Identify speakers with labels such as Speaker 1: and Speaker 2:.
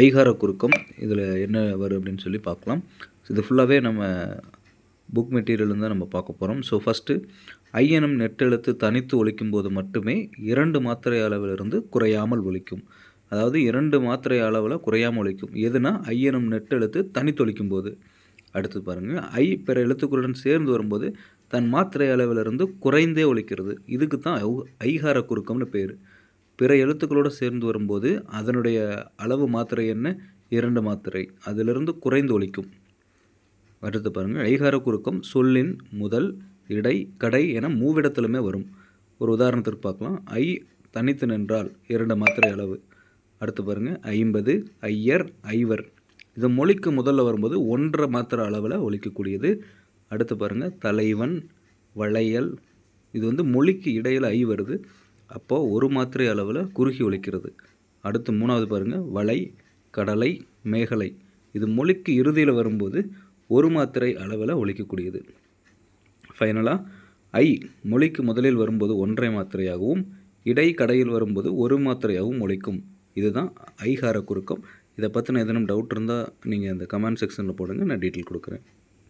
Speaker 1: ஐகார குறுக்கம். இதில் என்ன வரும் அப்படின்னு சொல்லி பார்க்கலாம். இது ஃபுல்லாகவே நம்ம புக் மெட்டீரியல் தான் நம்ம பார்க்க போகிறோம் ஸோ ஃபஸ்ட்டு ஐயனும் நெட்டெழுத்து தனித்து ஒழிக்கும் போது மட்டுமே இரண்டு மாத்திரை அளவிலிருந்து குறையாமல் ஒழிக்கும் அதாவது இரண்டு மாத்திரை அளவில் குறையாமல் ஒழிக்கும் எதுனா ஐயனும் நெட்டெழுத்து தனித்தொழிக்கும் போது. அடுத்து பாருங்கள் ஐ பிற எழுத்துக்களுடன் சேர்ந்து வரும்போது தன் மாத்திரை அளவிலிருந்து குறைந்தே ஒழிக்கிறது இதுக்கு தான் ஐகார குறுக்கம்னு பேர். பிற எழுத்துக்களோடு சேர்ந்து வரும்போது அதனுடைய அளவு மாத்திரை என்ன? இரண்டு மாத்திரை. அதிலிருந்து குறைந்து ஒழிக்கும். அடுத்து பாருங்கள் ஐகார குறுக்கம் சொல்லின் முதல் இடை கடை என மூவிடத்திலுமே வரும். ஒரு உதாரணத்திற்கு பார்க்கலாம். ஐ தனித்து நின்றால் இரண்டு மாத்திரை அளவு. அடுத்து பாருங்கள் ஐம்பது ஐயர் ஐவர். இது மொழிக்கு முதல்ல வரும்போது ஒன்றரை மாத்திரை அளவில் ஒழிக்கக்கூடியது. அடுத்து பாருங்கள் தலைவன் வளையல். இது வந்து மொழிக்கு இடையில் ஐ வருது. அப்போது ஒரு மாத்திரை அளவில் குறுகி ஒழிக்கிறது அடுத்து மூணாவது பாருங்கள் வலை கடலை மேகலை. இது மொழிக்கு இறுதியில் வரும்போது ஒரு மாத்திரை அளவில் ஒழிக்கக்கூடியது ஃபைனலாக ஐ மொழிக்கு முதலில் வரும்போது ஒன்றை மாத்திரையாகவும் இடை கடையில் வரும்போது ஒரு மாத்திரையாகவும் ஒழிக்கும் இதுதான் ஐகார குறுக்கம். இதை பற்றின எதனும் டவுட் இருந்தால் நீங்கள் இந்த கமெண்ட் செக்ஷனில் போடுங்க நான் டீட்டெயில் கொடுக்குறேன்.